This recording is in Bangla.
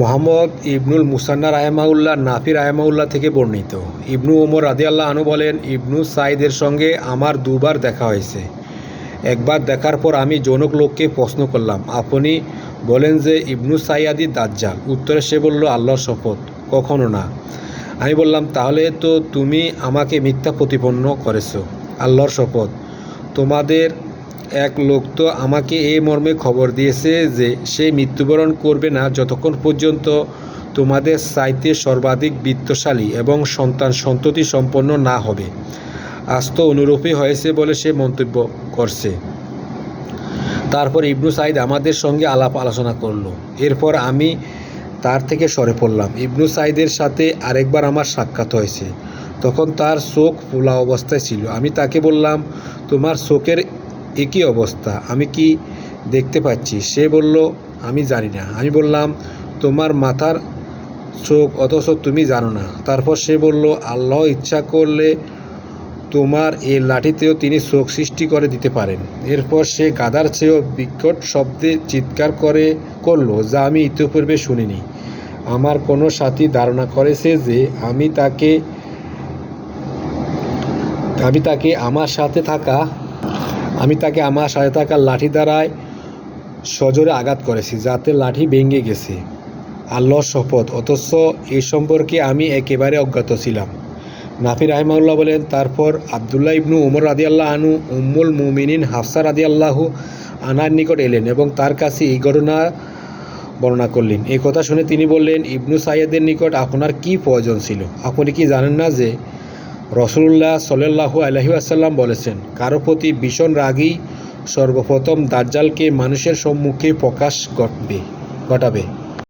মোহাম্মদ ইবনুল মুসান্না রাহেমাউল্লাহ নাফি রাহেমাউল্লাহ থেকে বর্ণিত। ইবনু ওমর রাদিয়াল্লাহ আনু বলেন, ইবনু সাইদের সঙ্গে আমার দুবার দেখা হয়েছে। একবার দেখার পর আমি জনক লোককে প্রশ্ন করলাম, আপনি বলেন যে ইবনু সাইয়াদি দাজ্জাল? উত্তরে সে বলল, আল্লাহর শপথ, কখনো না। আমি বললাম, তাহলে তো তুমি আমাকে মিথ্যা প্রতিপন্ন করেছ। আল্লাহর শপথ, তোমাদের এক লোক তো আমাকে এই মর্মে খবর দিয়েছে যে সে মৃত্যুবরণ করবে না যতক্ষণ পর্যন্ত তোমাদের চাইতে সর্বাধিক বিত্তশালী এবং সন্তান সন্ততি সম্পন্ন না হবে। আজ তো অনুরূপই হয়েছে বলে সে মন্তব্য করছে। তারপর ইবনু সাইদ আমাদের সঙ্গে আলাপ আলোচনা করল। এরপর আমি তার থেকে সরে পড়লাম। ইবনু সাইদের সাথে আরেকবার আমার সাক্ষাৎ হয়েছে। তখন তার চোখ ফোলা অবস্থায় ছিল। আমি তাকে বললাম, তোমার চোখের একই অবস্থা, আমি কি দেখতে পাচ্ছি? সে বলল, আমি জানি না। আমি বললাম, তোমার মাথার চোখ, অথচ তুমি জানো না। তারপর সে বলল, আল্লাহ ইচ্ছা করলে তোমার এই লাঠিতেও তিনি চোখ সৃষ্টি করে দিতে পারেন। এরপর সে গাদার চেয়েও বিকট শব্দে চিৎকার করে, করল, যা আমি ইতিপূর্বে শুনিনি। আমার কোনো সাথী ধারণা করেছে যে আমি তাকে আমি তাকে আমার সাথে থাকা আমি তাকে আমার সাথে থাকা লাঠি দ্বারায় সজোরে আঘাত করেছি, যাতে লাঠি ভেঙে গেছে আল্লাহর শপথ। অথচ এই সম্পর্কে আমি একেবারে অজ্ঞাত ছিলাম। নাফি রাহিমাউল্লাহ বলেন, তারপর আবদুল্লাহ ইবনু উমর রাদিয়াল্লাহ আনু উম্মুল মুমিনিন হাফসা রাদিয়াল্লাহু আনার নিকট এলেন এবং তার কাছে এই ঘটনা বর্ণনা করলেন। এই কথা শুনে তিনি বললেন, ইবনু সাইয়েদের নিকট আপনার কি প্রয়োজন ছিল? আপনি কি জানেন না যে রসুল্লাহ সাল্লাহু আলহি আসাল্লাম বলেছেন, কারও প্রতি ভীষণ রাগী সর্বপ্রথম দাজ্জালকে মানুষের সম্মুখে প্রকাশ ঘটবে, ঘটাবে।